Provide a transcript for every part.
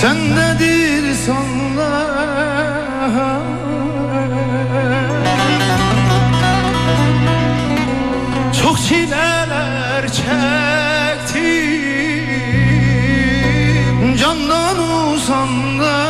Sendedir sonlar. Çok çileler çektim Candan usandım.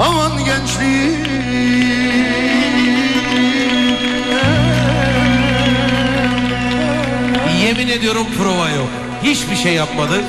aman gençliğim Yemin ediyorum prova yok. Hiçbir şey yapmadık.